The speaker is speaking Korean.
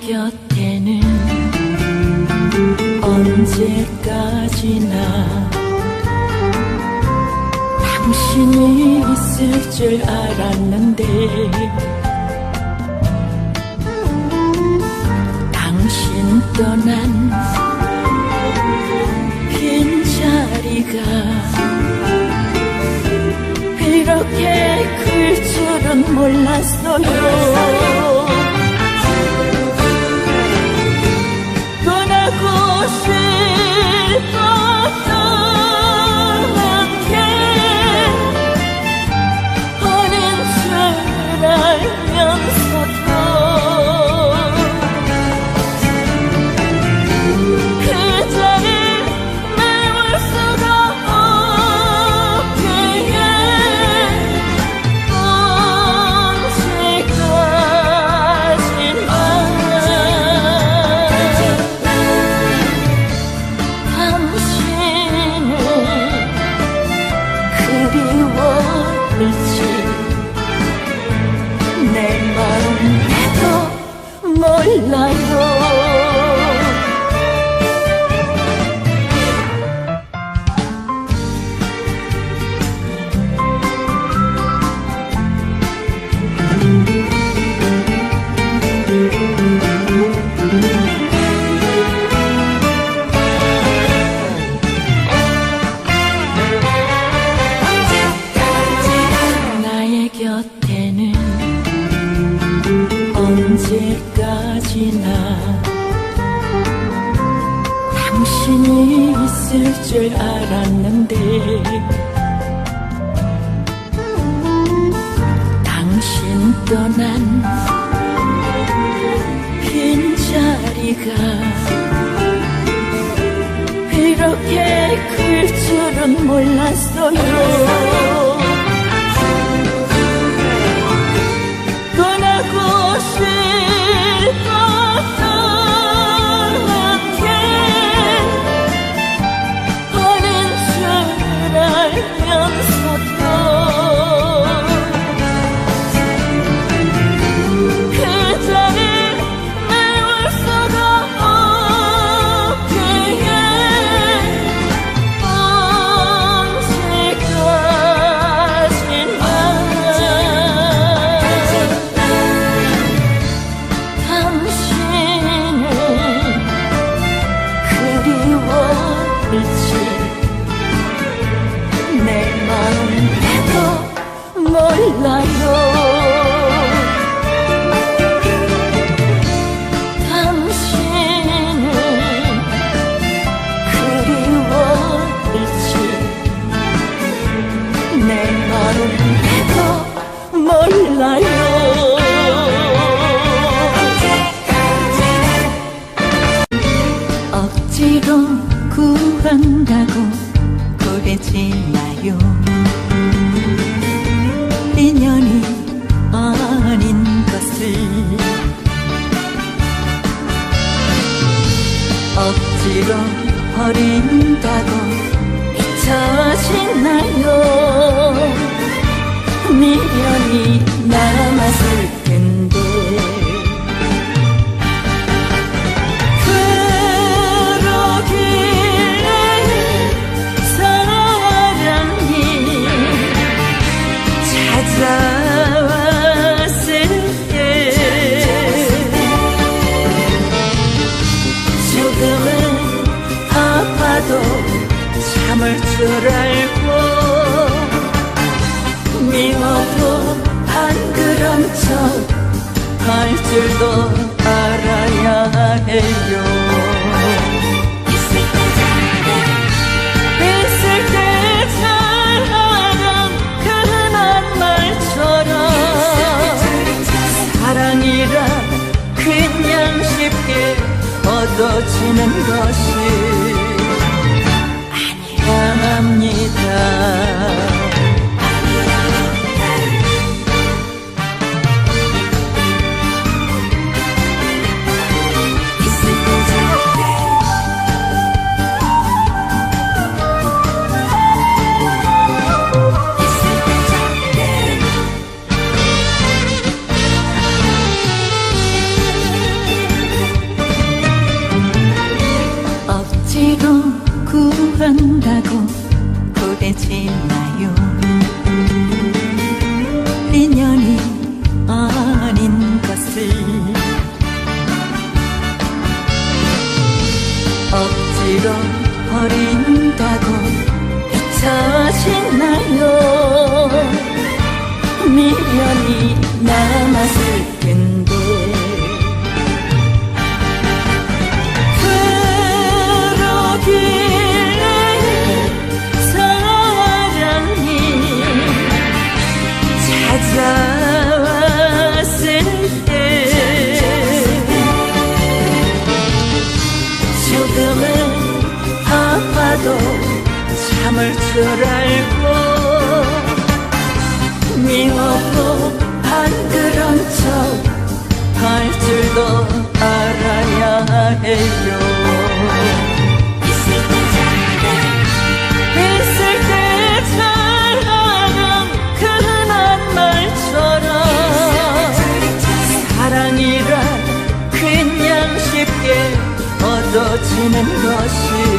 곁에는 언제까지나 당신이 있을 줄 알았는데 당신 떠난 빈자리가 이렇게 클 줄은 몰랐어요 그리워할지. 내 마음에도 몰라요 언제까지나 당신이 있을 줄 알았는데 당신 떠난 빈자리가 이렇게 클 줄은 몰랐어요 그리워할지 내 마음에도 몰라요 억지로 버린다고 잊혀지나요? 미련이 남았을 텐데 줄 알고 미워도 안 그런 척 할 줄도 알아야 해요. 사랑이라 그냥 쉽게 얻어지는 것이 làm 마음을 잘 알고 미워도 안 그런 척 할 줄도 알아야 해요. 있을 때잘 하는 흔한 말처럼 사랑이란 그냥 쉽게 얻어지는 것이